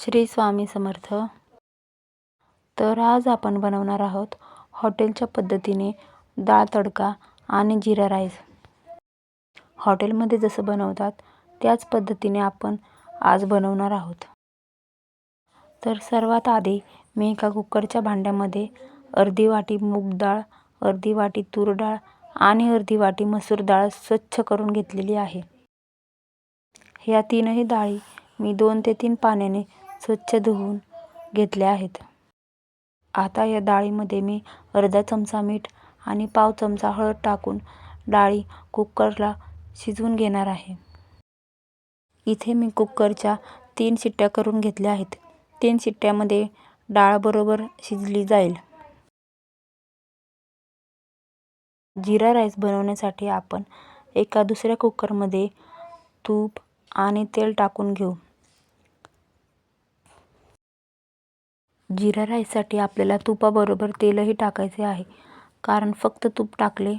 श्री स्वामी समर्थ. तर आज आपण बनवणार आहोत हॉटेलच्या पद्धतीने डाळ तडका आणि जिरा राईस. हॉटेलमध्ये जसं बनवतात त्याच पद्धतीने आपण आज बनवणार आहोत. तर सर्वात आधी मी एका कुकरच्या भांड्यामध्ये अर्धी वाटी मूग डाळ अर्धी वाटी तूर डाळ आणि अर्धी वाटी मसूर डाळ स्वच्छ करून घेतलेली आहे. ह्या तीनही डाळी मी दोन ते तीन पाण्याने स्वच्छ धुवून घेतल्या आहेत. आता या डाळीमध्ये मी अर्धा चमचा मीठ आणि पाव चमचा हळद टाकून डाळी कुकरला शिजवून घेणार आहे. इथे मी कुकरच्या तीन शिट्ट्या करून घेतल्या आहेत. तीन शिट्ट्यामध्ये डाळ बरोबर शिजली जाईल. जिरा राईस बनवण्यासाठी आपण एका दुसऱ्या कुकरमध्ये तूप आणि तेल टाकून घेऊ. जिरा राईससाठी आपल्याला तुपाबरोबर तेलही टाकायचे आहे. कारण फक्त तूप टाकले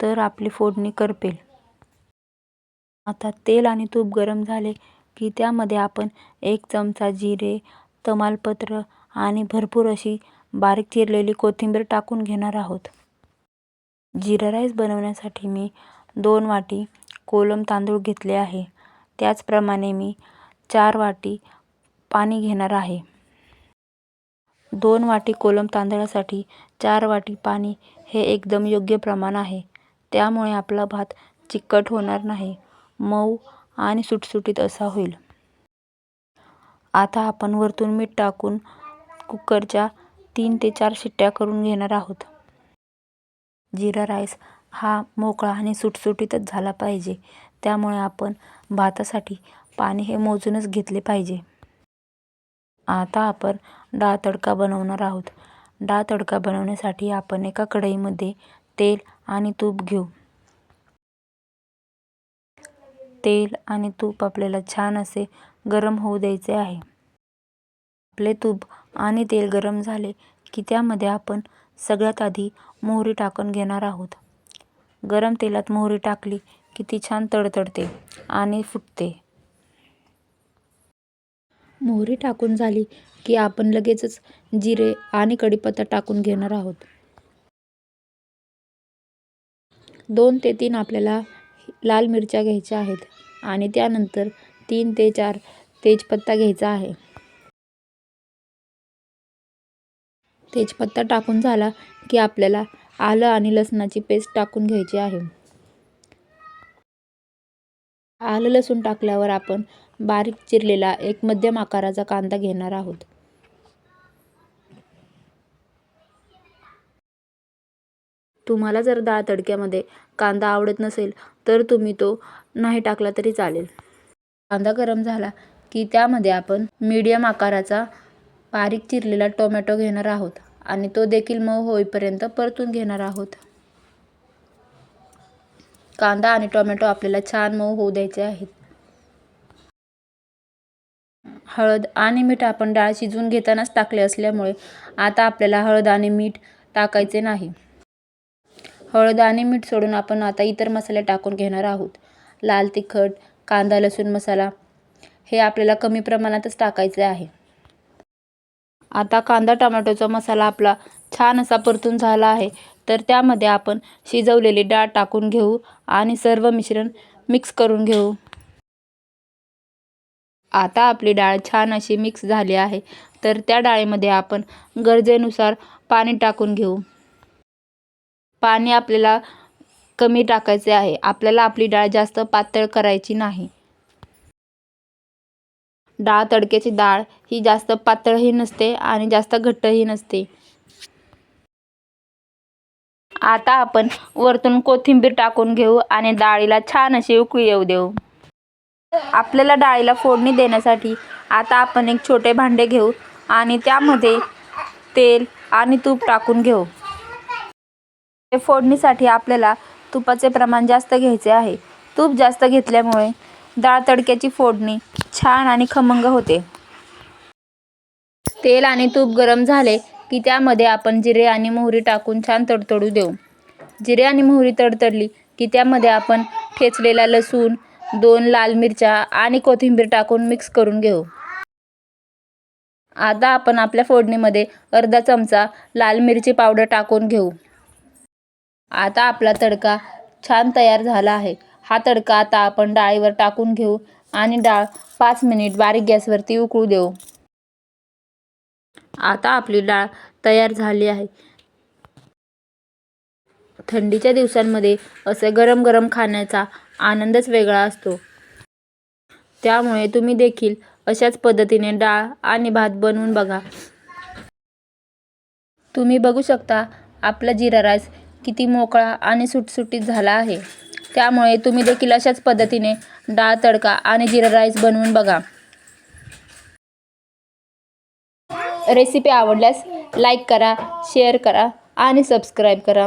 तर आपली फोडणी करपेल. आता तेल आणि तूप गरम झाले की त्यामध्ये आपण एक चमचा जिरे तमालपत्र आणि भरपूर अशी बारीक चिरलेली कोथिंबीर टाकून घेणार आहोत. जिरा राईस बनवण्यासाठी मी दोन वाटी कोलम तांदूळ घेतले आहे. त्याचप्रमाणे मी चार वाटी पाणी घेणार आहे. दोन वाटी कोलम तांदळासाठी चार वाटी पाणी हे एकदम योग्य प्रमाण आहे. त्यामुळे आपला भात चिकट होणार नाही. मऊ आणि सुटसुटीत असा होईल. आता आपण वरतून मीठ टाकून कुकरच्या तीन ते चार शिट्ट्या करून घेणार आहोत. जिरा राईस हा मोकळा आणि सुटसुटीतच झाला पाहिजे. त्यामुळे आपण भातासाठी पाणी हे मोजूनच घेतले पाहिजे. आता आपण डाळ तडका बनवणार आहोत. डाळ तडका बनवण्यासाठी आपण एका कढईमध्ये तेल आणि तूप घेऊ. तेल आणि तूप आपल्याला छान असे गरम होऊ द्यायचे आहे. आपले तूप आणि तेल गरम झाले की त्यामध्ये आपण सगळ्यात आधी मोहरी टाकून घेणार आहोत. गरम तेलात मोहरी टाकली की ती छान तडतडते आणि फुटते. मोहरी टाकून झाली की आपण लगेचच जिरे आणि कढीपत्ता टाकून घेणार आहोत. दोन ते तीन आपल्याला लाल मिरच्या घ्यायच्या आहेत आणि त्यानंतर तीन ते चार तेजपत्ता घ्यायचा आहे. तेजपत्ता टाकून झाला की आपल्याला आलं आणि लसणाची पेस्ट टाकून घ्यायची आहे. आलं लसूण टाकल्यावर आपण बारीक चिरलेला एक मध्यम आकाराचा कांदा घेणार आहोत. तुम्हाला जर डाळ तडक्यामध्ये कांदा आवडत नसेल तर तुम्ही तो नाही टाकला तरी चालेल. कांदा गरम झाला की त्यामध्ये आपण मीडियम आकाराचा बारीक चिरलेला टोमॅटो घेणार आहोत आणि तो देखील मऊ होईपर्यंत परतून घेणार आहोत. कांदा आणि टोमॅटो आपल्याला छान मऊ होऊ द्यायचे आहेत. हळद आणि मीठ आपण डाळ शिजवून घेतानाच टाकले असल्यामुळे आता आपल्याला हळद आणि मीठ टाकायचे नाही. हळद आणि मीठ सोडून आपण आता इतर मसाले टाकून घेणार आहोत. लाल तिखट कांदा लसूण मसाला हे आपल्याला कमी प्रमाणातच टाकायचे आहे. आता कांदा टोमॅटोचा मसाला आपला छान असा परतून झाला आहे. तर त्यामध्ये आपण शिजवलेली डाळ टाकून घेऊ आणि सर्व मिश्रण मिक्स करून घेऊ. आता आपली डाळ छान अशी मिक्स झाली आहे. तर त्या डाळीमध्ये आपण गरजेनुसार पाणी टाकून घेऊ. पाणी आपल्याला कमी टाकायचे आहे. आपल्याला आपली डाळ जास्त पातळ करायची नाही. डाळ तडक्याची डाळ ही जास्त पातळही नसते आणि जास्त घट्टही नसते. आता आपण वरतून कोथिंबीर टाकून घेऊ आणि डाळीला छान अशी उकळी येऊ देऊ. आपल्याला डाळीला फोडणी देण्यासाठी आता आपण एक छोटे भांडे घेऊ आणि त्यामध्ये तेल आणि तूप टाकून घेऊ. फोडणीसाठी आपल्याला तुपाचे प्रमाण जास्त घ्यायचे आहे. तूप जास्त घेतल्यामुळे डाळ तडक्याची फोडणी छान आणि खमंग होते. तेल आणि तूप गरम झाले की त्यामध्ये आपण जिरे आणि मोहरी टाकून छान तडतडू देऊ. जिरे आणि मोहरी तडतडली की त्यामध्ये आपण ठेचलेला लसूण दोन लाल मिरच्या आणि कोथिंबीर टाकून मिक्स करून घेऊ. आता आपण आपल्या फोडणीमध्ये अर्धा चमचा लाल मिरची पावडर टाकून घेऊ. आता आपला तडका छान तयार झाला आहे. हा तडका आता आपण डाळीवर टाकून घेऊ आणि डाळ पाच मिनिट बारीक गॅसवरती उकळू देऊ. आता आपली डाळ तयार झाली आहे. थंडीच्या दिवसांमध्ये असं गरम गरम खाण्याचा आनंदच वेगळा असतो. त्यामुळे तुम्ही देखील अशाच पद्धतीने डाळ आणि भात बनवून बघा. तुम्ही बघू शकता आपला जिरा राईस किती मोकळा आणि सुटसुटीत झाला आहे. त्यामुळे तुम्ही देखील अशाच पद्धतीने डाळ तडका आणि जिरा राईस बनवून बघा. रेसिपी आवडल्यास लाईक करा शेअर करा आणि सबस्क्राईब करा.